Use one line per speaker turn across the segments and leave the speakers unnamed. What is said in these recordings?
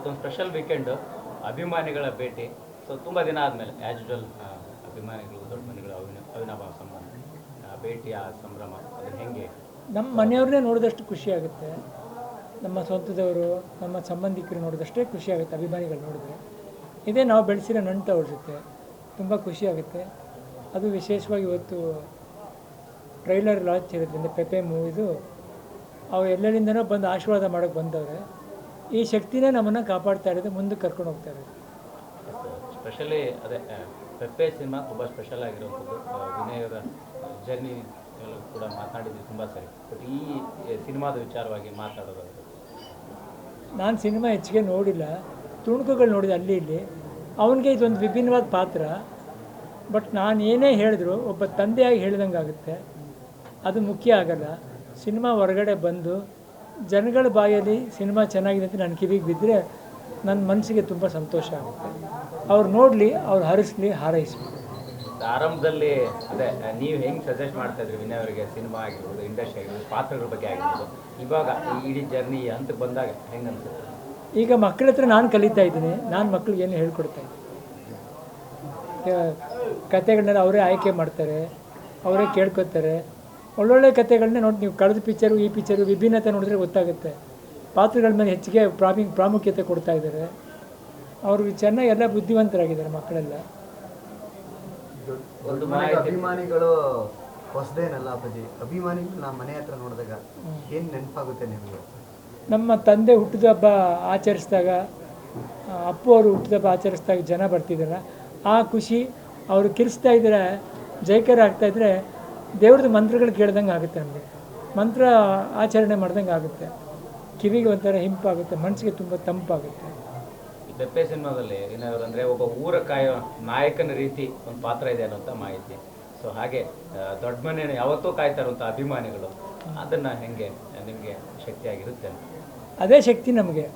ಇವತ್ತೊಂದು special weekend ಅಭಿಮಾನಿಗಳ ಭೇಟಿ. ಸೊ ತುಂಬ ದಿನ ಆದಮೇಲೆ ಆ್ಯಸ್ ಯೂಶುವಲ್ ಅಭಿಮಾನಿಗಳು, ದೊಡ್ಡ ಮನೆಗಳು ಅವಿನ, ಅವಿನಾಭಾವ ಸಂಬಂಧ. ಭೇಟಿ, ಆ ಸಂಭ್ರಮ ಅದನ್ನು ಹೆಂಗೆ?
ನಮ್ಮ ಮನೆಯವ್ರನ್ನೇ ನೋಡಿದಷ್ಟು ಖುಷಿಯಾಗುತ್ತೆ ನಮ್ಮ ಸ್ವಂತದವರು, ನಮ್ಮ ಸಂಬಂಧಿಕರು ನೋಡಿದಷ್ಟೇ ಖುಷಿಯಾಗುತ್ತೆ ಅಭಿಮಾನಿಗಳು ನೋಡಿದ್ರೆ. ಇದೇ ನಾವು ಬೆಳೆಸಿರೋ ನಂಟು ಅವ್ರ ಜೊತೆ ತುಂಬ ಖುಷಿ ಆಗುತ್ತೆ. ಅದು ವಿಶೇಷವಾಗಿ ಇವತ್ತು ಟ್ರೈಲರ್ ಲಾಂಚ್ ಇರೋದ್ರಿಂದ ಪೆಪೆ ಮೂವಿದು ಅವು ಎಲ್ಲೆಲ್ಲಿಂದನೋ ಬಂದು ಆಶೀರ್ವಾದ ಮಾಡೋಕ್ಕೆ ಬಂದವ್ರೆ. ಈ ಶಕ್ತಿನೇ ನಮ್ಮನ್ನು ಕಾಪಾಡ್ತಾ ಇರೋದು ಮುಂದಕ್ಕೆ ಕರ್ಕೊಂಡು ಹೋಗ್ತಾ ಇರೋದು.
ಸ್ಪೆಷಲಿ ಅದೇ ಪೆಪ್ಪೆ ಸಿನಿಮಾ ತುಂಬ ಸ್ಪೆಷಲ್ ಆಗಿರುವಂಥದ್ದು. ವಿನಯರ ಜರ್ನಿ ಕೂಡ ಮಾತನಾಡಿದ್ವಿ ತುಂಬ ಸರಿ. ಬಟ್ ಈ ಸಿನಿಮಾದ ವಿಚಾರವಾಗಿ ಮಾತಾಡೋದಾದ್ರೆ?
ನಾನು ಸಿನಿಮಾ ಹೆಚ್ಚಿಗೆ ನೋಡಿಲ್ಲ. ತುಣುಕುಗಳು ನೋಡಿದೆ ಅಲ್ಲಿ ಇಲ್ಲಿ. ಅವನಿಗೆ ಇದೊಂದು ವಿಭಿನ್ನವಾದ ಪಾತ್ರ. ಬಟ್ ನಾನು ಏನೇ ಹೇಳಿದ್ರು ಒಬ್ಬ ತಂದೆಯಾಗಿ ಹೇಳಿದಂಗೆ ಆಗುತ್ತೆ ಅದು ಮುಖ್ಯ ಆಗಲ್ಲ. ಸಿನಿಮಾ ಹೊರಗಡೆ ಬಂದು ಜನಗಳ ಬಾಯಲ್ಲಿ ಸಿನಿಮಾ ಚೆನ್ನಾಗಿದೆ ಅಂತ ನನ್ನ ಕಿವಿಗೆ ಬಿದ್ದರೆ ನನ್ನ ಮನಸ್ಸಿಗೆ ತುಂಬ ಸಂತೋಷ ಆಗುತ್ತೆ. ಅವ್ರು ನೋಡಲಿ ಅವ್ರು ಹರಿಸ್ಲಿ ಹಾರೈಸಲಿ.
ಆರಂಭದಲ್ಲಿ ಅದೇ ನೀವು ಹೆಂಗೆ ಸಜೆಸ್ಟ್ ಮಾಡ್ತಾ ಇದ್ರಿ ವಿನಯ್ ಅವರಿಗೆ ಸಿನಿಮಾ ಆಗಿರ್ಬೋದು ಇಂಡಸ್ಟ್ರಿ ಆಗಿರ್ಬೋದು ಪಾತ್ರಗಳ ಬಗ್ಗೆ ಆಗಿರ್ಬೋದು? ಇವಾಗ ಈ ಇಡೀ ಜರ್ನಿ ಅಂತ ಬಂದಾಗ ಹೆಂಗೆ ಅನ್ಸುತ್ತೆ?
ಈಗ ಮಕ್ಕಳ ಹತ್ರ ನಾನು ಕಲಿತಾ ಇದ್ದೀನಿ. ನಾನು ಮಕ್ಳಿಗೆ ಏನು ಹೇಳ್ಕೊಡ್ತಾ ಇದ್ದೀನಿ. ಕತೆಗಳನ್ನೆಲ್ಲ ಅವರೇ ಆಯ್ಕೆ ಮಾಡ್ತಾರೆ ಅವರೇ ಕೇಳ್ಕೊತಾರೆ. ಒಳ್ಳೊಳ್ಳೆ ಕಥೆಗಳನ್ನೇ ನೋಡಿ ನೀವು ಕಳೆದ ಪಿಕ್ಚರು ಈ ಪಿಕ್ಚರು ವಿಭಿನ್ನತೆ ನೋಡಿದ್ರೆ ಗೊತ್ತಾಗುತ್ತೆ. ಪಾತ್ರಗಳ ಮೇಲೆ ಹೆಚ್ಚಿಗೆ ಪ್ರಾಮಿ ಪ್ರಾಮುಖ್ಯತೆ ಕೊಡ್ತಾ ಇದ್ದಾರೆ. ಅವರು ಚೆನ್ನಾಗಿ ಎಲ್ಲ ಬುದ್ಧಿವಂತರಾಗಿದ್ದಾರೆ ಮಕ್ಕಳೆಲ್ಲ.
ಅಭಿಮಾನಿಗಳು ಹೊಸದೇನಲ್ಲ ಅಪ್ಪಾಜಿ? ಅಭಿಮಾನಿಗಳು ನಮ್ಮ ಮನೆ ಹತ್ರ ನೋಡಿದಾಗ ಏನು ನೆನಪಾಗುತ್ತೆ ನಿಮಗೆ?
ನಮ್ಮ ತಂದೆ ಹುಟ್ಟಿದ ಹಬ್ಬ ಆಚರಿಸಿದಾಗ ಅಪ್ಪು ಅವರು ಹುಟ್ಟಿದ ಹಬ್ಬ ಆಚರಿಸಿದಾಗ ಜನ ಬರ್ತಿದ್ದಾರೆ. ಆ ಖುಷಿ ಅವರು ಕಿರಿಸ್ತಾ ಇದ್ರೆ ಜೈಕಾರ ಆಗ್ತಾಯಿದ್ರೆ ದೇವ್ರದ್ದು ಮಂತ್ರಗಳು ಕೇಳ್ದಂಗೆ ಆಗುತ್ತೆ ನಮಗೆ. ಮಂತ್ರ ಆಚರಣೆ ಮಾಡ್ದಂಗೆ ಆಗುತ್ತೆ. ಕಿವಿಗೆ ಒಂಥರ ಹಿಂಪಾಗುತ್ತೆ ಮನಸ್ಸಿಗೆ ತುಂಬ ತಂಪಾಗುತ್ತೆ.
ಬೆಪ್ಪೆ ಸಿನಿಮಾದಲ್ಲಿ ಏನಾದರೂ ಅಂದರೆ ಒಬ್ಬ ಊರ ಕಾಯೋ ನಾಯಕನ ರೀತಿ ಒಂದು ಪಾತ್ರ ಇದೆ ಅನ್ನೋಂಥ ಮಾಹಿತಿ. ಸೊ ಹಾಗೆ ದೊಡ್ಡ ಮನೆ ಯಾವತ್ತೂ ಕಾಯ್ತಾ ಇರುವಂಥ ಅಭಿಮಾನಿಗಳು ಅದನ್ನು ಹೆಂಗೆ ನಿಮಗೆ ಶಕ್ತಿಯಾಗಿರುತ್ತೆ
ಅದೇ ಶಕ್ತಿ ನಮಗೆ.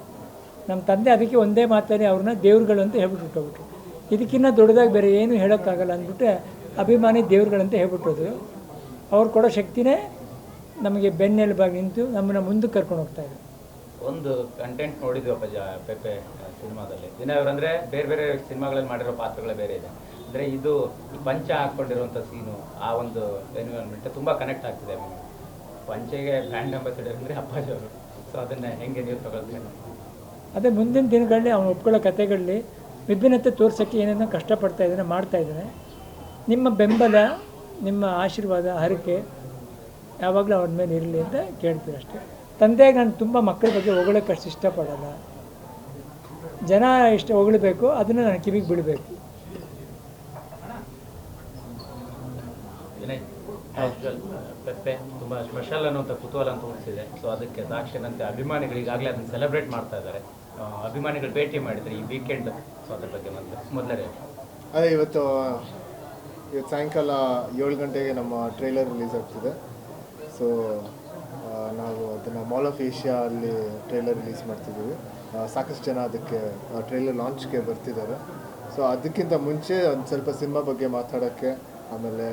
ನಮ್ಮ ತಂದೆ ಅದಕ್ಕೆ ಒಂದೇ ಮಾತಾಡಿ ಅವ್ರನ್ನ ದೇವ್ರುಗಳು ಅಂತ ಹೇಳ್ಬಿಟ್ಟು ಇದಕ್ಕಿಂತ ದೊಡ್ಡದಾಗಿ ಬೇರೆ ಏನು ಹೇಳೋಕ್ಕಾಗಲ್ಲ ಅಂದ್ಬಿಟ್ಟು ಅಭಿಮಾನಿ ದೇವ್ರುಗಳಂತ ಹೇಳ್ಬಿಟ್ಟೋದು ಅವ್ರು ಕೊಡೋ ಶಕ್ತಿನೇ ನಮಗೆ ಬೆನ್ನೆಲುಬಾಗಿ ನಿಂತು ನಮ್ಮನ್ನು ಮುಂದಕ್ಕೆ ಕರ್ಕೊಂಡು ಹೋಗ್ತಾ ಇದೆ.
ಒಂದು ಕಂಟೆಂಟ್ ನೋಡಿದ್ವಪ್ಪ ಜ ಪೆಪ್ಪೆ ಸಿನಿಮಾದಲ್ಲಿ. ದಿನ ಅಂದರೆ ಬೇರೆ ಬೇರೆ ಸಿನಿಮಾಗಳಲ್ಲಿ ಮಾಡಿರೋ ಪಾತ್ರಗಳೇ ಬೇರೆ ಇದೆ. ಅಂದರೆ ಇದು ಈ ಪಂಚ ಹಾಕ್ಕೊಂಡಿರುವಂಥ ಸೀನು ಆ ಒಂದು ಎನ್ವಿರಾನ್ಮೆಂಟ್ ತುಂಬ ಕನೆಕ್ಟ್ ಆಗ್ತಿದೆ ಪಂಚೆಗೆ ಬ್ರ್ಯಾಂಡ್ ಅಂಬಾಸಿಡರ್ ಅಂದ್ರೆ ಅಪ್ಪಾಜಿ ಅವರು. ಸೊ ಅದನ್ನು ಹೆಂಗೆ ನೀವು ತಗೊಳ್ತೀರಿ?
ಅದೇ ಮುಂದಿನ ದಿನಗಳಲ್ಲಿ ಅವ್ನು ಒಪ್ಕೊಳ್ಳೋ ಕಥೆಗಳಲ್ಲಿ ವಿಭಿನ್ನತೆ ತೋರ್ಸೋಕ್ಕೆ ಏನೇನೋ ಕಷ್ಟಪಡ್ತಾ ಇದ್ದಾನೆ ಮಾಡ್ತಾ ಇದ್ದಾನೆ ನಿಮ್ಮ ಬೆಂಬಲ ನಿಮ್ಮ ಆಶೀರ್ವಾದ ಹರಕೆ ಯಾವಾಗಲೂ ಅವನ ಮೇಲೆ ಇರಲಿ ಅಂತ ಕೇಳ್ತೀವಿ ಅಷ್ಟೇ. ತಂದೆಗೆ ನಾನು ತುಂಬ ಮಕ್ಕಳ ಬಗ್ಗೆ ಹೊಗಳಕ್ಕೆ ಅಷ್ಟು ಇಷ್ಟಪಡಲ್ಲ. ಜನ ಇಷ್ಟ ಹೊಗಳಬೇಕು ಅದನ್ನು ನಾನು ಕಿವಿಗೆ ಬಿಡಬೇಕು.
ಪೆಪ್ಪೆ ತುಂಬ ಸ್ಪೆಷಲ್ ಅನ್ನುವಂಥ ಕುತೂಹಲ ಅಂತ ಹುಟ್ಟಿಸಿದೆ ಸೊ ಅದಕ್ಕೆ ಸಾಕ್ಷಿನಂತೆ ಅಭಿಮಾನಿಗಳು ಈಗಾಗಲೇ ಅದನ್ನು ಸೆಲೆಬ್ರೇಟ್ ಮಾಡ್ತಾ ಇದ್ದಾರೆ. ಅಭಿಮಾನಿಗಳು ಭೇಟಿ ಮಾಡಿದರೆ ಈ ವೀಕೆಂಡ್ ಸೊ ಅದ್ರ ಬಗ್ಗೆ ಮೊದಲು ಮೊದಲೇ
ಅದೇ ಇವತ್ತು ಇವತ್ತು ಸಾಯಂಕಾಲ ಏಳು ಗಂಟೆಗೆ ನಮ್ಮ ಟ್ರೈಲರ್ ರಿಲೀಸ್ ಆಗ್ತಿದೆ. ಸೊ ನಾವು ಅದನ್ನು ಮಾಲ್ ಆಫ್ ಏಷ್ಯಾ ಅಲ್ಲಿ ಟ್ರೈಲರ್ ರಿಲೀಸ್ ಮಾಡ್ತಿದ್ದೀವಿ. ಸಾಕಷ್ಟು ಜನ ಅದಕ್ಕೆ ಟ್ರೈಲರ್ ಲಾಂಚ್ಗೆ ಬರ್ತಿದ್ದಾರೆ. ಸೊ ಅದಕ್ಕಿಂತ ಮುಂಚೆ ಒಂದು ಸ್ವಲ್ಪ ಸಿನಿಮಾ ಬಗ್ಗೆ ಮಾತಾಡೋಕ್ಕೆ ಆಮೇಲೆ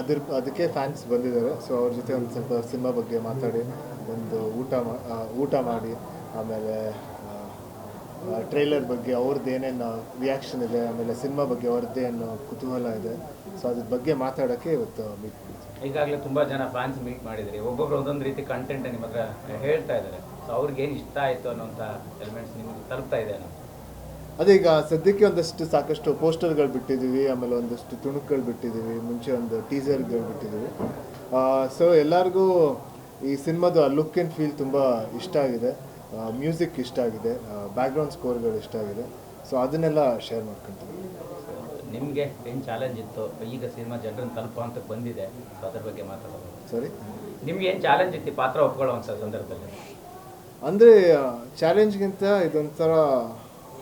ಅದ್ರ, ಅದಕ್ಕೆ ಫ್ಯಾನ್ಸ್ ಬಂದಿದ್ದಾರೆ. ಸೊ ಅವ್ರ ಜೊತೆ ಒಂದು ಸ್ವಲ್ಪ ಸಿನಿಮಾ ಬಗ್ಗೆ ಮಾತಾಡಿ, ಒಂದು ಊಟ ಊಟ ಮಾಡಿ, ಆಮೇಲೆ ಟ್ರೈಲರ್ ಬಗ್ಗೆ ಅವ್ರದ್ದು ಏನೇನು ರಿಯಾಕ್ಷನ್ ಇದೆ ಆಮೇಲೆ ಸಿನಿಮಾ ಬಗ್ಗೆ ಅವ್ರದ್ದೇ ಏನು ಕುತೂಹಲ ಇದೆ. ಸೊ ಅದ್ರ ಬಗ್ಗೆ ಮಾತಾಡೋಕ್ಕೆ ಇವತ್ತು ಮೀಟ್
ಈಗಾಗಲೇ ತುಂಬ ಜನ ಫ್ಯಾನ್ಸ್ ಮೀಟ್ ಮಾಡಿದ್ರಿ ಒಬ್ಬೊಬ್ರು ಒಂದೊಂದು ರೀತಿ ಕಂಟೆಂಟ್ ನಿಮ್ಮ ಹತ್ರ ಹೇಳ್ತಾ ಇದ್ದಾರೆ. ಸೊ ಅವ್ರಿಗೆ ಏನು ಇಷ್ಟ ಆಯಿತು ಅನ್ನೋಂಥ ಎಲಿಮೆಂಟ್ಸ್ ನಿಮಗೆ ತಲುಪ್ತಾ ಇದೆ ಅನ್ನೋ
ಅದೇ ಈಗ ಸದ್ಯಕ್ಕೆ ಒಂದಷ್ಟು ಸಾಕಷ್ಟು ಪೋಸ್ಟರ್ಗಳು ಬಿಟ್ಟಿದ್ದೀವಿ ಆಮೇಲೆ ಒಂದಷ್ಟು ತುಣುಕುಗಳು ಬಿಟ್ಟಿದ್ದೀವಿ ಮುಂಚೆ ಒಂದು ಟೀಸರ್ಗಳು ಬಿಟ್ಟಿದ್ದೀವಿ. ಸೊ ಎಲ್ಲರಿಗೂ ಈ ಸಿನಿಮಾದ ಲುಕ್ ಆ್ಯಂಡ್ ಫೀಲ್ ತುಂಬ ಇಷ್ಟ ಆಗಿದೆ. ಮ್ಯೂಸಿಕ್ ಇಷ್ಟ ಆಗಿದೆ ಬ್ಯಾಕ್ಗ್ರೌಂಡ್ ಸ್ಕೋರ್ಗಳು ಇಷ್ಟ ಆಗಿದೆ. ಸೊ ಅದನ್ನೆಲ್ಲ ಶೇರ್ ಮಾಡ್ಕೊತೀವಿ.
ನಿಮಗೆ ಏನು ಚಾಲೆಂಜ್ ಇತ್ತು? ಈಗ ಸಿನಿಮಾ ಜನರನ್ನು ತಲುಪೋ ಅಂತ ಬಂದಿದೆ. ಸೊ ಅದ್ರ ಬಗ್ಗೆ ಮಾತಾಡೋದು
ಸರಿ
ನಿಮ್ಗೆ ಏನು ಚಾಲೆಂಜ್ ಇತ್ತು? ಈ ಪಾತ್ರ ಒಪ್ಕೊಳ್ಳೋವಂಥ ಸಂದರ್ಭದಲ್ಲಿ.
ಅಂದರೆ ಚಾಲೆಂಜ್ಗಿಂತ ಇದೊಂಥರ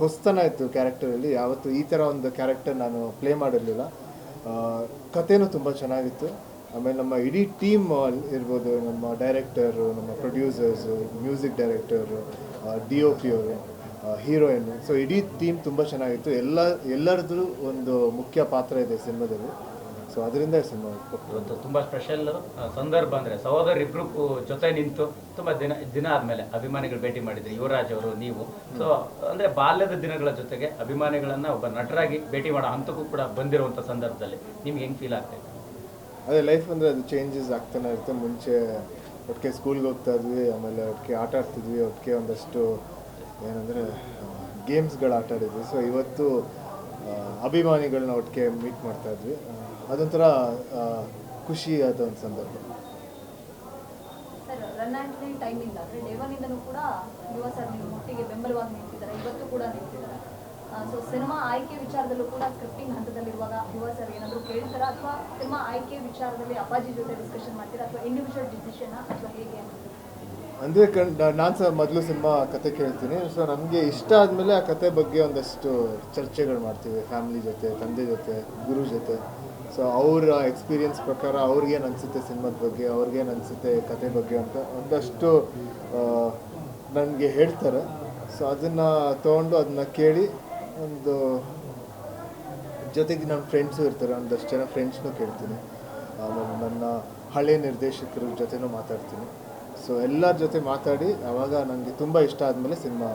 ಹೊಸ್ತನ ಇತ್ತು ಕ್ಯಾರೆಕ್ಟರಲ್ಲಿ ಯಾವತ್ತು ಈ ಥರ ಒಂದು ಕ್ಯಾರೆಕ್ಟರ್ ನಾನು ಪ್ಲೇ ಮಾಡಿರಲಿಲ್ಲ. ಕಥೆನೂ ತುಂಬ ಚೆನ್ನಾಗಿತ್ತು. ಆಮೇಲೆ ನಮ್ಮ ಇಡೀ ಟೀಮ್ ಇರ್ಬೋದು ನಮ್ಮ ಡೈರೆಕ್ಟರು ನಮ್ಮ producers music director D O P ಅವರು ಹೀರೋಯಿನ್ ಸೊ ಇಡೀ ಟೀಮ್ ತುಂಬ ಚೆನ್ನಾಗಿತ್ತು. ಎಲ್ಲ ಎಲ್ಲರದ್ದು ಒಂದು ಮುಖ್ಯ ಪಾತ್ರ ಇದೆ ಸಿನಿಮಾದಲ್ಲಿ. ಸೊ ಅದರಿಂದ ಸಿನಿಮಾ
ಇವತ್ತು ತುಂಬಾ ಸ್ಪೆಷಲ್ ಸಂದರ್ಭ ಅಂದ್ರೆ ಸಹೋದರ ಇಬ್ಬರು ಜೊತೆ ನಿಂತು ತುಂಬಾ ದಿನ ದಿನ ಆದಮೇಲೆ ಅಭಿಮಾನಿಗಳು ಭೇಟಿ ಮಾಡಿದ್ರಿ. ಯುವರಾಜ್ ಅವರು ನೀವು. ಸೊ ಅಂದ್ರೆ ಬಾಲ್ಯದ ದಿನಗಳ ಜೊತೆಗೆ ಅಭಿಮಾನಿಗಳನ್ನ ಒಬ್ಬ ನಟರಾಗಿ ಭೇಟಿ ಮಾಡೋ ಹಂತಕ್ಕೂ ಕೂಡ ಬಂದಿರುವಂಥ ಸಂದರ್ಭದಲ್ಲಿ ನಿಮ್ಗೆ ಹೆಂಗೆ ಫೀಲ್ ಆಗ್ತೈತೆ
ಅದೇ ಲೈಫ್ ಅಂದರೆ ಅದು ಚೇಂಜಸ್ ಆಗ್ತಾನೆ ಇರುತ್ತೆ. ಮುಂಚೆ ಒಟ್ಟಿಗೆ ಸ್ಕೂಲ್ಗೆ ಹೋಗ್ತಾ ಇದ್ವಿ, ಆಮೇಲೆ ಒಟ್ಟಿಗೆ ಆಟ ಆಡ್ತಿದ್ವಿ, ಒಟ್ಟಿಗೆ ಒಂದಷ್ಟು ಏನಂದರೆ ಗೇಮ್ಸ್ಗಳು ಆಟ ಆಡಿದ್ವಿ. ಸೊ ಇವತ್ತು ಅಭಿಮಾನಿಗಳನ್ನ ಒಟ್ಟಿಗೆ ಮೀಟ್ ಮಾಡ್ತಾ ಇದ್ವಿ. ಅದೊಂಥರ ಖುಷಿಯಾದ ಒಂದು ಸಂದರ್ಭ.
ಒನ್ನಿಂದನೂ ಕೂಡ ಯುವ ಸರ್ ಬೆಂಬಲವಾಗಿ ನಿಂತಿದ್ದಾರೆ. ಇವತ್ತು ಕೂಡ ನಿಂತಿದ್ದಾರೆ. ಸೊ ಸಿನಿಮಾ ಆಯ್ಕೆ ವಿಚಾರದಲ್ಲೂ ಕೂಡ ಸ್ಕ್ರಿಪ್ಟಿಂಗ್ ಹಂತದಲ್ಲಿರುವಾಗ ಯುವ ಸರ್ ಏನಾದರೂ ಕೇಳ್ತಾರಾ? ಅಥವಾ ಸಿನಿಮಾ ಆಯ್ಕೆ ವಿಚಾರದಲ್ಲಿ ಅಪ್ಪಾಜಿ ಜೊತೆ ಡಿಸ್ಕಷನ್ ಮಾಡ್ತೀರಾ? ಅಥವಾ ಇಂಡಿವಿಜುವಲ್ ಡಿಸಿಷನ್ ಅಥವಾ ಹೇಗೆ
ಅಂದರೆ ಕಣ್ ನಾನು ಸಹ ಮೊದಲು ಸಿನಿಮಾ ಕತೆ ಕೇಳ್ತೀನಿ. ಸೊ ನಮಗೆ ಇಷ್ಟ ಆದಮೇಲೆ ಆ ಕತೆ ಬಗ್ಗೆ ಒಂದಷ್ಟು ಚರ್ಚೆಗಳು ಮಾಡ್ತೀವಿ. ಫ್ಯಾಮಿಲಿ ಜೊತೆ, ತಂದೆ ಜೊತೆ, ಗುರು ಜೊತೆ. ಸೊ ಅವರ ಎಕ್ಸ್ಪೀರಿಯನ್ಸ್ ಪ್ರಕಾರ ಅವ್ರಿಗೇನು ಅನಿಸುತ್ತೆ ಸಿನಿಮಾದ ಬಗ್ಗೆ, ಅವ್ರಿಗೇನು ಅನಿಸುತ್ತೆ ಕತೆ ಬಗ್ಗೆ ಅಂತ ಒಂದಷ್ಟು ನನಗೆ ಹೇಳ್ತಾರೆ. ಸೊ ಅದನ್ನು ತೊಗೊಂಡು ಅದನ್ನ ಕೇಳಿ ಒಂದು ಜೊತೆಗೆ ನನ್ನ ಫ್ರೆಂಡ್ಸು ಇರ್ತಾರೆ ಒಂದಷ್ಟು ಜನ ಫ್ರೆಂಡ್ಸ್ನು ಕೇಳ್ತೀನಿ. ಆಮೇಲೆ ನನ್ನ ಹಳೆ ನಿರ್ದೇಶಕರ ಜೊತೆನೂ ಮಾತಾಡ್ತೀನಿ. ಸೊ ಎಲ್ಲರ ಜೊತೆ ಮಾತಾಡಿ ಆವಾಗ ನನಗೆ ತುಂಬ ಇಷ್ಟ ಆದಮೇಲೆ ಸಿನಿಮಾ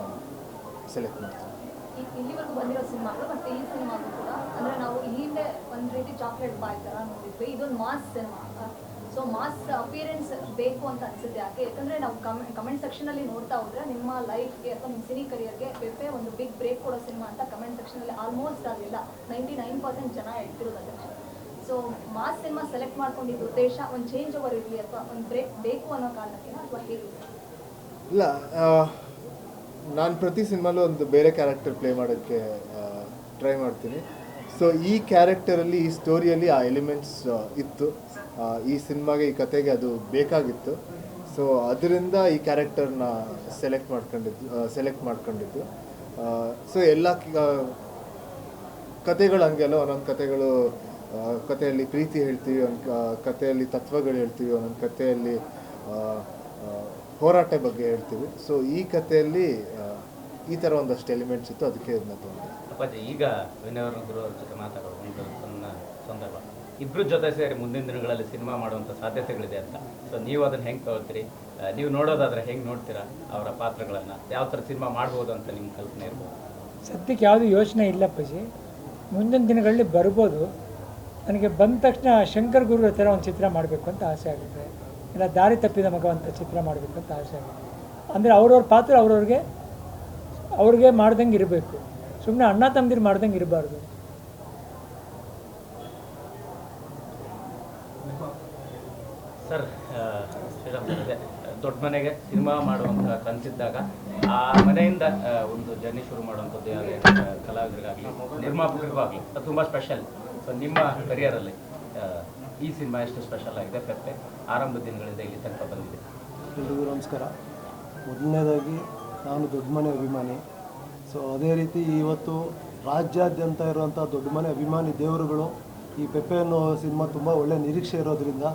ಸೆಲೆಕ್ಟ್ ಮಾಡ್ತೀನಿ.
ಇಲ್ಲಿವರೆಗೂ ಬಂದಿರೋ ಸಿನಿಮಾಗಳು, ಮತ್ತೆ ಈ ಸಿನಿಮಾಗೂ ಕೂಡ. ಅಂದ್ರೆ ನಾವು ಈ ಹಿಂದೆ ಒಂದ್ ರೀತಿ ಚಾಕ್ಲೇಟ್ ಬಾಯ್ ತರ ನೋಡಿದ್ವಿ. ಇದೊಂದು mass cinema so mass appearance ಬೇಕು ಅಂತ ಅನ್ಸುತ್ತೆ ಯಾಕೆ? ಯಾಕಂದ್ರೆ ನಾವು ಕಮೆಂಟ್ ಸೆಕ್ಷನ್ ಅಲ್ಲಿ ನೋಡ್ತಾ ಹೋದ್ರೆ ನಿಮ್ಮ ಲೈಫ್ಗೆ ಅಥವಾ ನಿಮ್ಮ ಸಿನಿ ಕರಿಯರ್ಗೆ ಪೆಪ್ಪೆ ಒಂದು ಬಿಗ್ ಬ್ರೇಕ್ ಕೊಡೋ ಸಿನಿಮಾ ಅಂತ ಕಮೆಂಟ್ ಸೆಕ್ಷನ್ ಅಲ್ಲಿ ಆಲ್ಮೋಸ್ಟ್ ಆಗಲಿಲ್ಲ. ನೈಂಟಿ ನೈನ್ ಪರ್ಸೆಂಟ್ ಜನ ಹೇಳ್ತಿರೋದು ಸೊ ಮಾಸ್ ಸಿನಿಮಾ ಸೆಲೆಕ್ಟ್ ಮಾಡ್ಕೊಂಡಿದ್ದು ಉದ್ದೇಶ ಒಂದು ಚೇಂಜ್ ಓವರ್ ಇರಲಿ ಅಥವಾ ಒಂದು ಬ್ರೇಕ್ ಬೇಕು ಅನ್ನೋ ಕಾರಣಕ್ಕೆ ಅಥವಾ ಹೇಗೆ?
ಇಲ್ಲ ನಾನು ಪ್ರತಿ ಸಿನಿಮಾಲೂ ಒಂದು ಬೇರೆ ಕ್ಯಾರೆಕ್ಟರ್ ಪ್ಲೇ ಮಾಡೋಕ್ಕೆ ಟ್ರೈ ಮಾಡ್ತೀನಿ. ಸೊ ಈ ಕ್ಯಾರೆಕ್ಟರಲ್ಲಿ ಈ ಸ್ಟೋರಿಯಲ್ಲಿ ಆ ಎಲಿಮೆಂಟ್ಸ್ ಇತ್ತು. ಈ ಸಿನಿಮಾಗೆ ಈ ಕತೆಗೆ ಅದು ಬೇಕಾಗಿತ್ತು. ಸೊ ಅದರಿಂದ ಈ ಕ್ಯಾರೆಕ್ಟರ್ನ ಸೆಲೆಕ್ಟ್ ಮಾಡ್ಕೊಂಡಿದ್ದು ಸೆಲೆಕ್ಟ್ ಮಾಡ್ಕೊಂಡಿದ್ದು. ಸೊ ಎಲ್ಲ ಕತೆಗಳು ಹಂಗೆಲ್ಲ ಒಂದೊಂದು ಕತೆಗಳು ಕಥೆಯಲ್ಲಿ ಪ್ರೀತಿ ಹೇಳ್ತೀವಿ ಒಂದು ಕತೆಯಲ್ಲಿ ತತ್ವಗಳು ಹೇಳ್ತೀವಿ ಒಂದೊಂದು ಆ, ಹೋರಾಟ ಬಗ್ಗೆ ಹೇಳ್ತೀವಿ. ಸೊ ಈ ಕಥೆಯಲ್ಲಿ ಈ ಥರ ಒಂದಷ್ಟು ಎಲಿಮೆಂಟ್ಸ್ ಇತ್ತು ಅದಕ್ಕೆ ಇದನ್ನ ತೊಗೊಂಡೆ.
ಅಪ್ಪಾಜಿ ಈಗ ವಿನಯ್ ಗುರು ಅವ್ರ ಜೊತೆ ಮಾತಾಡೋ ಒಂದು ಸಣ್ಣ ಸಂದರ್ಭ. ಇಬ್ರು ಜೊತೆ ಸೇರಿ ಮುಂದಿನ ದಿನಗಳಲ್ಲಿ ಸಿನಿಮಾ ಮಾಡುವಂಥ ಸಾಧ್ಯತೆಗಳಿದೆ ಅಂತ. ಸೊ ನೀವು ಅದನ್ನು ಹೆಂಗೆ ತಗೋತೀರಿ? ನೀವು ನೋಡೋದಾದ್ರೆ ಹೆಂಗೆ ನೋಡ್ತೀರಾ ಅವರ ಪಾತ್ರಗಳನ್ನು? ಯಾವ ಥರ ಸಿನಿಮಾ ಮಾಡ್ಬೋದು ಅಂತ ನಿಮ್ಮ ಕಲ್ಪನೆ ಇರ್ಬೋದು?
ಸದ್ಯಕ್ಕೆ ಯಾವುದೂ ಯೋಚನೆ ಇಲ್ಲ ಪಜಿ ಮುಂದಿನ ದಿನಗಳಲ್ಲಿ ಬರ್ಬೋದು. ನನಗೆ ಬಂದ ತಕ್ಷಣ ಶಂಕರ್ ಗುರು ಹತ್ರ ಒಂದು ಚಿತ್ರ ಮಾಡಬೇಕು ಅಂತ ಆಸೆ ಆಗುತ್ತೆ. ಇಲ್ಲ ದಾರಿ ತಪ್ಪಿದ ಮಗ ಅಂತ ಚಿತ್ರ ಮಾಡಬೇಕು ಅಂತ ಆಸೆ ಆಗುತ್ತೆ. ಅಂದರೆ ಅವ್ರವ್ರ ಪಾತ್ರ ಅವ್ರವ್ರಿಗೆ ಅವ್ರಿಗೆ ಮಾಡ್ದಂಗೆ ಇರಬೇಕು. ಸುಮ್ಮನೆ ಅಣ್ಣ ತಮ್ಮದಿರು ಮಾಡ್ದಂಗೆ ಇರಬಾರ್ದು.
ಸರ್ ಶ್ರೀರಾಮ್ ದೊಡ್ಡ ಮನೆಗೆ ಸಿನಿಮಾ ಮಾಡುವಂತ ಕನಸಿದ್ದಾಗ ಆ ಮನೆಯಿಂದ ಒಂದು ಜರ್ನಿ ಶುರು ಮಾಡುವಂಥದ್ದು ಯಾವುದೇ ಕಲಾವಿದರಿಗಾಗಲಿ ನಿರ್ಮಾಪಕರಿಗೂ ನಿರ್ಮಾಪಕರಿಗಾಗಲಿ ಅದು ತುಂಬ ಸ್ಪೆಷಲ್ ಸೊ ನಿಮ್ಮ ಕರಿಯರಲ್ಲಿ ಈ ಸಿನಿಮಾ ಎಷ್ಟು ಸ್ಪೆಷಲ್ ಆಗಿದೆ? ಕತ್ತೆ ಆರಂಭ ದಿನಗಳಿಂದ ಇಲ್ಲಿ ತನಕ ಬಂದಿದೆ.
ಎಲ್ರಿಗೂ ನಮಸ್ಕಾರ. ಮೊದಲನೇದಾಗಿ ನಾನು ದೊಡ್ಡ ಮನೆ ಅಭಿಮಾನಿ. ಸೊ ಅದೇ ರೀತಿ ಇವತ್ತು ರಾಜ್ಯಾದ್ಯಂತ ಇರುವಂಥ ದೊಡ್ಡ ಮನೆ ಅಭಿಮಾನಿ ದೇವರುಗಳು ಈ ಪೆಪ್ಪೆ ಅನ್ನೋ ಸಿನಿಮಾ ತುಂಬ ಒಳ್ಳೆ ನಿರೀಕ್ಷೆ ಇರೋದ್ರಿಂದ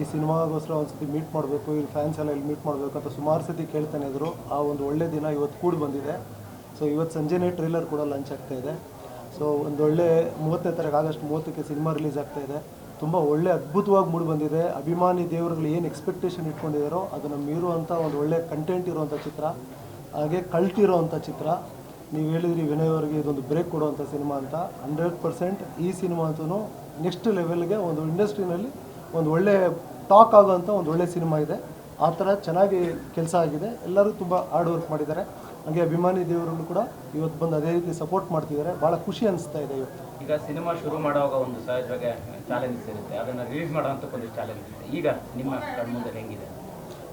ಈ ಸಿನಿಮಾಗೋಸ್ಕರ ಒಂದು ಸತಿ ಮೀಟ್ ಮಾಡಬೇಕು, ಇಲ್ಲಿ ಫ್ಯಾನ್ಸ್ ಎಲ್ಲ ಇಲ್ಲಿ ಮೀಟ್ ಮಾಡಬೇಕು ಅಂತ ಸುಮಾರು ಸತಿ ಕೇಳ್ತಾನೆ ಇದ್ರು. ಆ ಒಂದು ಒಳ್ಳೆ ದಿನ ಇವತ್ತು ಕೂಡಿ ಬಂದಿದೆ. ಸೊ ಇವತ್ತು ಸಂಜೆನೇ ಟ್ರೈಲರ್ ಕೂಡ ಲಾಂಚ್ ಆಗ್ತಾ ಇದೆ. ಸೊ ಒಂದು ಒಳ್ಳೆ ಮೂವತ್ತನೇ ತಾರೀಕು ಆಗಸ್ಟ್ ಮೂವತ್ತಕ್ಕೆ ಸಿನಿಮಾ ರಿಲೀಸ್ ಆಗ್ತಾ ಇದೆ. ತುಂಬ ಒಳ್ಳೆ ಅದ್ಭುತವಾಗಿ ಮೂಡಿ ಬಂದಿದೆ. ಅಭಿಮಾನಿ ದೇವರುಗಳು ಏನು ಎಕ್ಸ್ಪೆಕ್ಟೇಷನ್ ಇಟ್ಕೊಂಡಿದ್ದಾರೋ ಅದನ್ನು ಮೀರುವಂಥ ಒಂದು ಒಳ್ಳೆ ಕಂಟೆಂಟ್ ಇರುವಂಥ ಚಿತ್ರ. ಹಾಗೆ ಕಳ್ತಿರೋ ಅಂಥ ಚಿತ್ರ. ನೀವು ಹೇಳಿದ್ರಿ ವಿನಯ್ ಅವರಿಗೆ ಇದೊಂದು ಬ್ರೇಕ್ ಕೊಡುವಂಥ ಸಿನಿಮಾ ಅಂತ. ಹಂಡ್ರೆಡ್ ಪರ್ಸೆಂಟ್ ಈ ಸಿನಿಮಾ ಅಂತೂ ನೆಕ್ಸ್ಟ್ ಲೆವೆಲ್ಗೆ ಒಂದು ಇಂಡಸ್ಟ್ರಿನಲ್ಲಿ ಒಂದು ಒಳ್ಳೆ ಟಾಕ್ ಆಗೋವಂಥ ಒಂದು ಒಳ್ಳೆ ಸಿನಿಮಾ ಇದೆ. ಆ ಥರ ಚೆನ್ನಾಗಿ ಕೆಲಸ ಆಗಿದೆ. ಎಲ್ಲರೂ ತುಂಬ ಹಾರ್ಡ್ ವರ್ಕ್ ಮಾಡಿದ್ದಾರೆ. ಹಾಗೆ ಅಭಿಮಾನಿ ದೇವರನ್ನು ಕೂಡ ಇವತ್ತು ಬಂದು ಅದೇ ರೀತಿ ಸಪೋರ್ಟ್ ಮಾಡ್ತಿದ್ದಾರೆ. ಭಾಳ ಖುಷಿ ಅನಿಸ್ತಾ ಇದೆ ಇವತ್ತು.
ಈಗ ಸಿನಿಮಾ ಶುರು ಮಾಡುವಾಗ ಒಂದು ಸಹಜವಾಗಿ ಚಾಲೆಂಜಸ್ ಇರುತ್ತೆ. ಅದನ್ನು ರಿಲೀಸ್ ಮಾಡುವಂಥ ಒಂದು ಚಾಲೆಂಜ್ ಇರುತ್ತೆ. ಈಗ ನಿಮ್ಮ ಕಣ್ಮುಂದೆ ಹೆಂಗಿದೆ?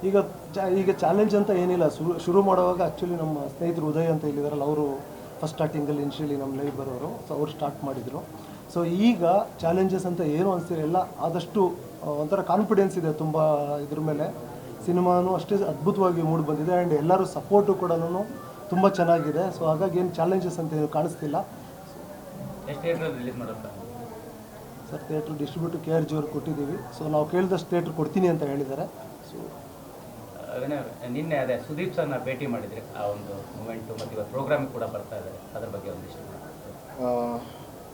ಈಗ ಚ ಈಗ ಚಾಲೆಂಜ್ ಅಂತ ಏನಿಲ್ಲ. ಶುರು ಶುರು ಮಾಡುವಾಗ ಆ್ಯಕ್ಚುಲಿ ನಮ್ಮ ಸ್ನೇಹಿತರು ಉದಯ್ ಅಂತ ಇಲ್ಲಿದಾರಲ್ಲ ಅವರು ಫಸ್ಟ್ ಸ್ಟಾರ್ಟಿಂಗಲ್ಲಿ ಇನ್ಶಿಯಲಿ ನಮ್ಮ ಲೈವ್ ಬರೋರು. ಸೊ ಅವ್ರು ಸ್ಟಾರ್ಟ್ ಮಾಡಿದರು. ಸೊ ಈಗ ಚಾಲೆಂಜಸ್ ಅಂತ ಏನು ಅನಿಸ್ತಿರಲಿಲ್ಲ ಆದಷ್ಟು ಒಂಥರ ಕಾನ್ಫಿಡೆನ್ಸ್ ಇದೆ ತುಂಬ ಇದ್ರ ಮೇಲೆ. ಸಿನಿಮಾನು ಅಷ್ಟೇ ಅದ್ಭುತವಾಗಿ ಮೂಡಿ ಬಂದಿದೆ. ಆ್ಯಂಡ್ ಎಲ್ಲರೂ ಸಪೋರ್ಟು ಕೂಡ ತುಂಬ ಚೆನ್ನಾಗಿದೆ. ಸೊ ಹಾಗಾಗಿ ಏನು ಚಾಲೆಂಜಸ್ ಅಂತ ಏನು ಕಾಣಿಸ್ತಿಲ್ಲ. Sir theatre distribute K R G ಅವ್ರಿಗೆ ಕೊಟ್ಟಿದ್ದೀವಿ. ಸೊ ನಾವು ಕೇಳಿದಷ್ಟು ಥಿಯೇಟ್ರ್ ಕೊಡ್ತೀನಿ ಅಂತ ಹೇಳಿದ್ದಾರೆ. ಸೊ
ನಿನ್ನೆ ಅದೇ ಸುದೀಪ್ ಸರ್ನ ಭೇಟಿ ಮಾಡಿದರೆ ಆ ಒಂದು ಮೂಮೆಂಟು ಮತ್ತು ಇವತ್ತು ಪ್ರೋಗ್ರಾಮ್ ಕೂಡ ಬರ್ತಾ ಇದ್ದಾರೆ ಅದ್ರ ಬಗ್ಗೆ ಒಂದಿಷ್ಟು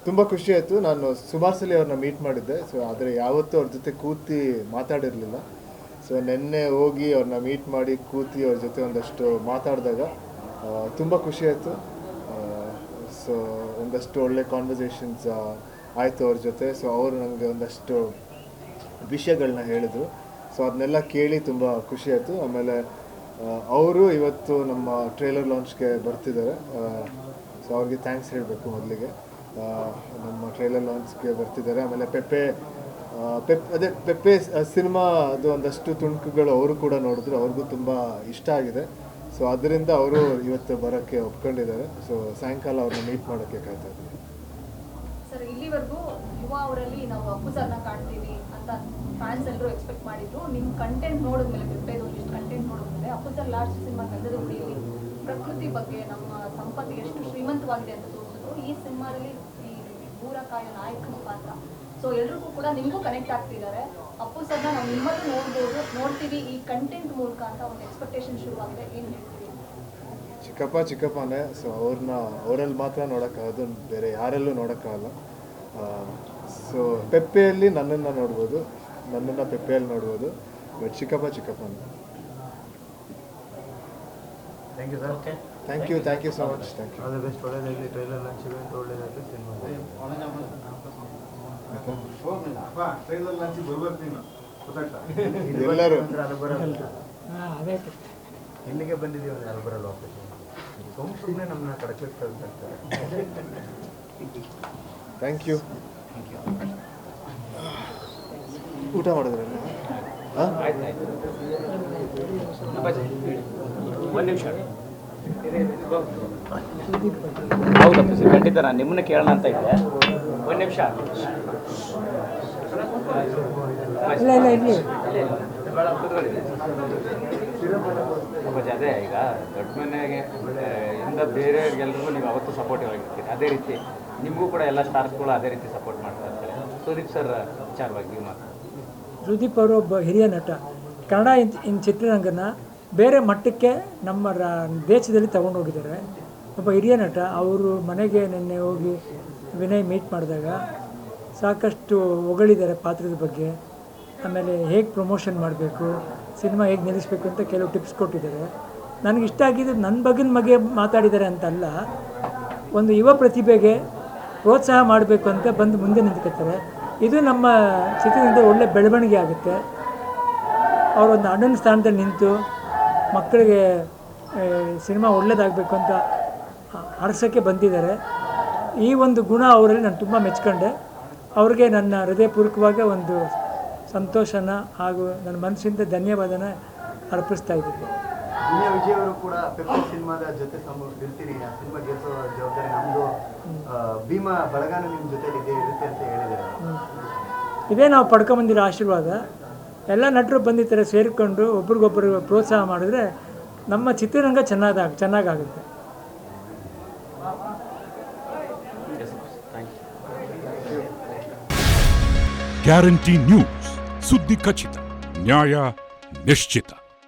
ತುಂಬ ಖುಷಿ ಆಯಿತು. ನಾನು ಸುಮಾರು ಸಲ ಅವ್ರನ್ನ ಮೀಟ್ ಮಾಡಿದ್ದೆ. ಸೊ ಆದರೆ ಯಾವತ್ತೂ ಅವ್ರ ಜೊತೆ ಕೂತಿ ಮಾತಾಡಿರಲಿಲ್ಲ. ಸೊ ನಿನ್ನೆ ಹೋಗಿ ಅವ್ರನ್ನ ಮೀಟ್ ಮಾಡಿ ಕೂತಿ ಅವ್ರ ಜೊತೆ ಒಂದಷ್ಟು ಮಾತಾಡಿದಾಗ ತುಂಬ ಖುಷಿ ಆಯಿತು. ಸೊ ಒಂದಷ್ಟು ಒಳ್ಳೆ ಕಾನ್ವರ್ಸೇಷನ್ಸ್ ಆಯಿತು ಅವ್ರ ಜೊತೆ. ಸೊ ಅವರು ನನಗೆ ಒಂದಷ್ಟು ವಿಷಯಗಳನ್ನ ಹೇಳಿದರು. ಸೊ ಅದನ್ನೆಲ್ಲ ಕೇಳಿ ತುಂಬ ಖುಷಿ ಆಯಿತು. ಆಮೇಲೆ ಅವರು ಇವತ್ತು ನಮ್ಮ ಟ್ರೇಲರ್ ಲಾಂಚ್ಗೆ ಬರ್ತಿದ್ದಾರೆ. ಸೊ ಅವ್ರಿಗೆ ಥ್ಯಾಂಕ್ಸ್ ಹೇಳಬೇಕು ಮೊದಲಿಗೆ. ನಮ್ಮ ಟ್ರೇಲರ್ ಲಾಂಚ್ಗೆ ಬರ್ತಿದ್ದಾರೆ. ಆಮೇಲೆ ಪೆಪ್ಪೆ ಪೆಪ್ ಅದೇ ಪೆಪ್ಪೆ ಸಿನಿಮಾ ಅದು ಒಂದಷ್ಟು ತುಣುಕುಗಳು ಅವರು ಕೂಡ ನೋಡಿದ್ರು. ಅವ್ರಿಗೂ ತುಂಬ ಇಷ್ಟ ಆಗಿದೆ. ಸೊ ಅದರಿಂದ ಅವರು ಇವತ್ತು ಬರೋಕ್ಕೆ ಒಪ್ಕೊಂಡಿದ್ದಾರೆ. ಸೊ ಸಾಯಂಕಾಲ ಅವ್ರನ್ನ ಮೀಟ್ ಮಾಡೋಕ್ಕೆ ಕಾಯ್ತಾ ಇದ್ದೀವಿ
ಸರ್, ಇಲ್ಲಿವರೆಗೂ ಯುವ ಅವರಲ್ಲಿ ನಾವು ಅಪ್ಪು ಕಾಣ್ತೀವಿ ಅಂತ ಫ್ಯಾನ್ಸ್ ಎಲ್ಲರೂ ಎಕ್ಸ್ಪೆಕ್ಟ್ ಮಾಡಿದ್ರು. ನಿಮ್ಮ ಕಂಟೆಂಟ್ ನೋಡಿದ್ಮೇಲೆ ಬೆಪ್ಪೇದು ಇಷ್ಟು ಕಂಟೆಂಟ್ ನೋಡಿದ್ಮೇಲೆ ಅಪೋಸರ್ ಸರ್ ಲಾಸ್ಟ್ ಸಿನಿಮಾ ಗಂಧದ ಗುಡಿಯಲ್ಲಿ ಪ್ರಕೃತಿ ಬಗ್ಗೆ ನಮ್ಮ ಸಂಪತ್ತು ಎಷ್ಟು ಶ್ರೀಮಂತವಾಗಿದೆ ಅಂತ ತೋರಿಸಿದ್ರು. ಈ ಸಿನಿಮಾದಲ್ಲಿ ಈ ಬೂರಕಾಯ ನಾಯಕನ ಪಾತ್ರ. ಸೊ ಎಲ್ರಿಗೂ ಕೂಡ ನಿಮಗೂ ಕನೆಕ್ಟ್ ಆಗ್ತಿದ್ದಾರೆ. ಅಪ್ಪು ನಾವು ನಿಮ್ಮಲ್ಲೂ ನೋಡ್ಬೋದು. ನೋಡ್ತೀವಿ. ಈ ಕಂಟೆಂಟ್ ಮೂಲಕ ಅಂತ ಒಂದು ಎಕ್ಸ್ಪೆಕ್ಟೇಷನ್ ಶುರುವಾಗಿದೆ. ಏನು ಹೇಳ್ತೀವಿ
ಚಿಕ್ಕಪ್ಪ, ಚಿಕ್ಕಪ್ಪನೇ, ಸೊ ಅವ್ರನ್ನ, ಅವರಲ್ಲಿ ಮಾತ್ರ ನೋಡೋಕ್ಕಾಗೋದು, ಬೇರೆ ಯಾರಲ್ಲೂ ನೋಡೋಕ್ಕಾಗಲ್ಲ. ಸೊ ಪೆಪ್ಪೆಯಲ್ಲಿ ನನ್ನನ್ನು ನೋಡ್ಬೋದು. ನನ್ನನ್ನು ಪೆಪ್ಪೆಯಲ್ಲಿ ನೋಡ್ಬೋದು. ಬಟ್ ಚಿಕ್ಕಪ್ಪ ಚಿಕ್ಕಪ್ಪ
thank you sir
thank you thank you so much thank you
best ಒಳ್ಳೆಯದಾಗಲಿ ಟ್ರೈಲರ್ ಲಾಂಚ್ ಇವೆಂಟ್ ಒಳ್ಳೆಯದಾಗಲಿ ಸಿನಿಮಾ
ಎಲ್ಲರೂ.
ಅಂದ್ರೆ ಅದು ಬರಲ್ಲ.
ಹಾಂ ಅದೇ
ಇಲ್ಲಿಗೆ ಬಂದಿದ್ದೀವಿ ಅಂದ್ರೆ ಅದು ಬರಲ್ಲ ವಾಪಸ್. ಸುಮ್ ಸುಮ್ಮನೆ ನಮ್ಮನ್ನ ಕಡಕ್ಲಿಕ್ಕೆ
ಥ್ಯಾಂಕ್ ಯು ಊಟ ಮಾಡಿದ್ರೆ ಹಾಂ?
ಆಯ್ತು ಆಯ್ತು ಒಂದು ನಿಮಿಷ. ಹೌದಪ್ಪ ಸರ್ ಖಂಡಿತ ನಾನು ನಿಮ್ಮನ್ನ ಕೇಳೋಣ ಅಂತ ಇದ್ದೆ. ಒಂದು ನಿಮಿಷ. ಅಪ್ಪಾಜಿ ಅದೇ ಈಗ ದೊಡ್ಡ ಮನೆಗೆ ಇಂದ ಬೇರೆಯವ್ರಿಗೆಲ್ರಿಗೂ ನೀವು ಅವತ್ತು ಸಪೋರ್ಟಿವ್ ಆಗಿರ್ತೀರಿ. ಅದೇ ರೀತಿ. ನಿಮಗೂ ಕೂಡ ಎಲ್ಲ ಸ್ಟಾರ್ಸ್ಗಳು ಅದೇ ರೀತಿ ಸಪೋರ್ಟ್ ಮಾಡ್ತಾ ಇರ್ತಾರೆ. ಸುದೀಪ್ ಸರ್ ವಿಚಾರವಾಗಿ ಮಾತು.
ಸುದೀಪ್ ಅವರು ಒಬ್ಬ ಹಿರಿಯ ನಟ. ಕನ್ನಡ ಇನ್ ಚಿತ್ರರಂಗನ ಬೇರೆ ಮಟ್ಟಕ್ಕೆ ನಮ್ಮ ದೇಶದಲ್ಲಿ ತಗೊಂಡು ಹೋಗಿದ್ದಾರೆ. ಒಬ್ಬ ಹಿರಿಯ ನಟ, ಅವರು ಮನೆಗೆ ನಿನ್ನೆ ಹೋಗಿ ವಿನಯ್ ಮೀಟ್ ಮಾಡಿದಾಗ ಸಾಕಷ್ಟು ಹೊಗಳಿದ್ದಾರೆ ಪಾತ್ರದ ಬಗ್ಗೆ. ಆಮೇಲೆ ಹೇಗೆ ಪ್ರಮೋಷನ್ ಮಾಡಬೇಕು, ಸಿನಿಮಾ ಹೇಗೆ ನಿಲ್ಲಿಸ್ಬೇಕು ಅಂತ ಕೆಲವು ಟಿಪ್ಸ್ ಕೊಟ್ಟಿದ್ದಾರೆ. ನನಗೆ ಇಷ್ಟ ಆಗಿದ್ದು ನನ್ನ ಬಗ್ಗಿನ ಬಗ್ಗೆ ಮಾತಾಡಿದ್ದಾರೆ ಅಂತಲ್ಲ, ಒಂದು ಯುವ ಪ್ರತಿಭೆಗೆ ಪ್ರೋತ್ಸಾಹ ಮಾಡಬೇಕು ಅಂತ ಬಂದು ಮುಂದೆ ನಿಂತ್ಕೋತಾರೆ ಇದು ನಮ್ಮ ಚಿತ್ರದಿಂದ ಒಳ್ಳೆ ಬೆಳವಣಿಗೆ ಆಗುತ್ತೆ. ಅವರೊಂದು ಅಣ್ಣನ ಸ್ಥಾನದಲ್ಲಿ ನಿಂತು ಮಕ್ಕಳಿಗೆ ಸಿನಿಮಾ ಒಳ್ಳೇದಾಗಬೇಕು ಅಂತ ಹರಸೋಕ್ಕೆ ಬಂದಿದ್ದಾರೆ. ಈ ಒಂದು ಗುಣ ಅವರಲ್ಲಿ ನಾನು ತುಂಬ ಮೆಚ್ಕೊಂಡೆ. ಅವ್ರಿಗೆ ನನ್ನ ಹೃದಯಪೂರ್ವಕವಾಗಿ ಒಂದು ಸಂತೋಷನ ಹಾಗೂ ನನ್ನ ಮನಸ್ಸಿಂದ ಧನ್ಯವಾದನ ಅರ್ಪಿಸ್ತಾ ಇದ್ದೀನಿ.
ವಿಜಯ್ ಅವರು ಕೂಡ ಸಿನಿಮಾದ ಜೊತೆ ಜವಾಬ್ದಾರಿ ಭೀಮಾ ಬಳಗಾನ ನಿಮ್ಮ ಜೊತೆಲಿ ಇದೆ ಇರುತ್ತೆ ಅಂತ ಹೇಳಿದ್ದಾರೆ
ಇದೇ ನಾವು ಪಡ್ಕೊಂಬಂದಿರೋ ಆಶೀರ್ವಾದ. ಎಲ್ಲ ನಟರು ಬಂದಿರ್ತಾರೆ ಸೇರಿಕೊಂಡು ಒಬ್ರಿಗೊಬ್ಬರು ಪ್ರೋತ್ಸಾಹ ಮಾಡಿದ್ರೆ ನಮ್ಮ ಚಿತ್ರರಂಗ ಚೆನ್ನಾದಾಗ ಚೆನ್ನಾಗಾಗುತ್ತೆ.
ಗ್ಯಾರಂಟಿ ನ್ಯೂಸ್ ಸುದ್ದಿ ಖಚಿತ ನ್ಯಾಯ ನಿಶ್ಚಿತ.